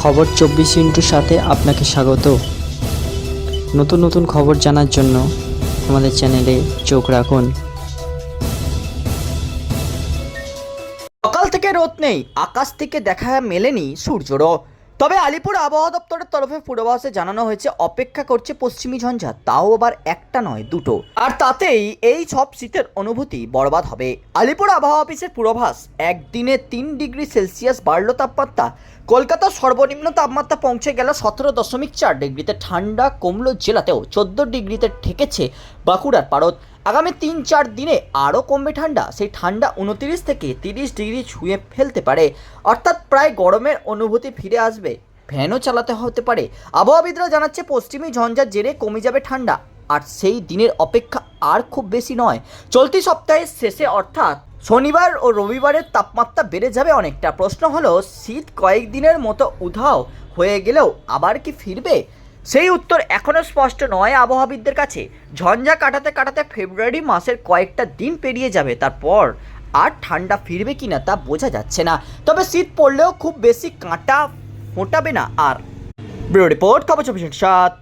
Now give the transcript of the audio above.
খবর চব্বিশ ইন্টুর সাথে আপনাকে স্বাগত। নতুন নতুন খবর জানার জন্য আমাদের চ্যানেলে চোখ রাখুন। সকাল থেকে রোদ নেই, আকাশ থেকে দেখা মেলেনি সূর্যরও। তবে আলিপুর আবহাওয়া দপ্তরের তরফে পূর্বাভাসে জানানো হয়েছে, অপেক্ষা করছে পশ্চিমী ঝঞ্ঝা। তাও আবার একটা নয়, দুটো। আর তাতেই এই সব শীতের অনুভূতি বরবাদ হবে। আলিপুর আবহাওয়া অফিসের পূর্বাভাস, একদিনে তিন ডিগ্রি সেলসিয়াস বাড়ল তাপমাত্রা। কলকাতার সর্বনিম্ন তাপমাত্রা পৌঁছে গেল সতেরো দশমিক চার ডিগ্রিতে। ঠান্ডা কমলো জেলাতেও, চোদ্দ ডিগ্রিতে ঠেকেছে বাঁকুড়ার পারদ। আগামী তিন চার দিনে আরও কমবে ঠান্ডা। সেই ঠান্ডা উনতিরিশ থেকে তিরিশ ডিগ্রি ছুঁয়ে ফেলতে পারে। অর্থাৎ প্রায় গরমের অনুভূতি ফিরে আসবে। ফ্যানও চালাতে হতে পারে। আবহাওয়াবিদরা জানাচ্ছে, পশ্চিমী ঝঞ্ঝার জেরে কমে যাবে ঠান্ডা। আর সেই দিনের অপেক্ষা আর খুব বেশি নয়। চলতি সপ্তাহের শেষে অর্থাৎ শনিবার ও রবিবারের তাপমাত্রা বেড়ে যাবে অনেকটা। প্রশ্ন হলো, শীত কয়েকদিনের মতো উধাও হয়ে গেলেও আবার কি ফিরবে? সেই উত্তর এখনও স্পষ্ট নয় আবহাওয়াবিদদের কাছে। ঝঞ্ঝা কাটাতে কাটাতে ফেব্রুয়ারি মাসের কয়েকটা দিন পেরিয়ে যাবে, তারপর আর ঠান্ডা ফিরবে কি না তা বোঝা যাচ্ছে না। তবে শীত পড়লেও খুব বেশি কাঁটা ফোটাবে না আর। ব্যুরো রিপোর্ট, খবর চব্বিশ সাত।